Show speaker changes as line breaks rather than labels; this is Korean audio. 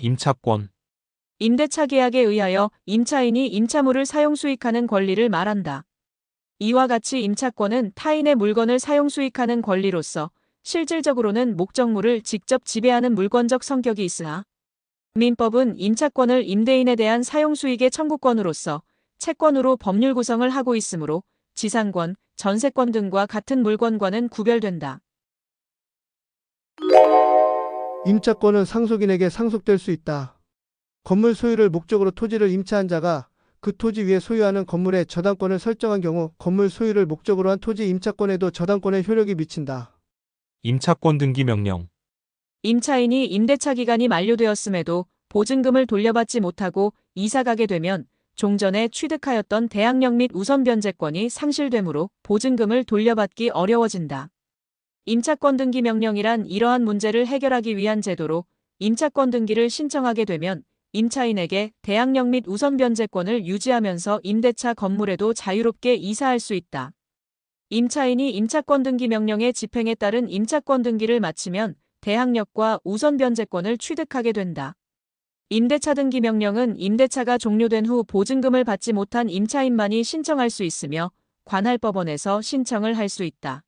임차권,
임대차 계약에 의하여 임차인이 임차물을 사용 수익하는 권리를 말한다. 이와 같이 임차권은 타인의 물건을 사용 수익하는 권리로서 실질적으로는 목적물을 직접 지배하는 물권적 성격이 있으나 민법은 임차권을 임대인에 대한 사용 수익의 청구권으로서 채권으로 법률 구성을 하고 있으므로 지상권, 전세권 등과 같은 물권과는 구별된다.
임차권은 상속인에게 상속될 수 있다. 건물 소유를 목적으로 토지를 임차한 자가 그 토지 위에 소유하는 건물의 저당권을 설정한 경우 건물 소유를 목적으로 한 토지 임차권에도 저당권의 효력이 미친다.
임차권 등기 명령,
임차인이 임대차 기간이 만료되었음에도 보증금을 돌려받지 못하고 이사가게 되면 종전에 취득하였던 대항력 및 우선 변제권이 상실되므로 보증금을 돌려받기 어려워진다. 임차권 등기 명령이란 이러한 문제를 해결하기 위한 제도로 임차권 등기를 신청하게 되면 임차인에게 대항력 및 우선 변제권을 유지하면서 임대차 건물에도 자유롭게 이사할 수 있다. 임차인이 임차권 등기 명령의 집행에 따른 임차권 등기를 마치면 대항력과 우선 변제권을 취득하게 된다. 임대차 등기 명령은 임대차가 종료된 후 보증금을 받지 못한 임차인만이 신청할 수 있으며 관할 법원에서 신청을 할 수 있다.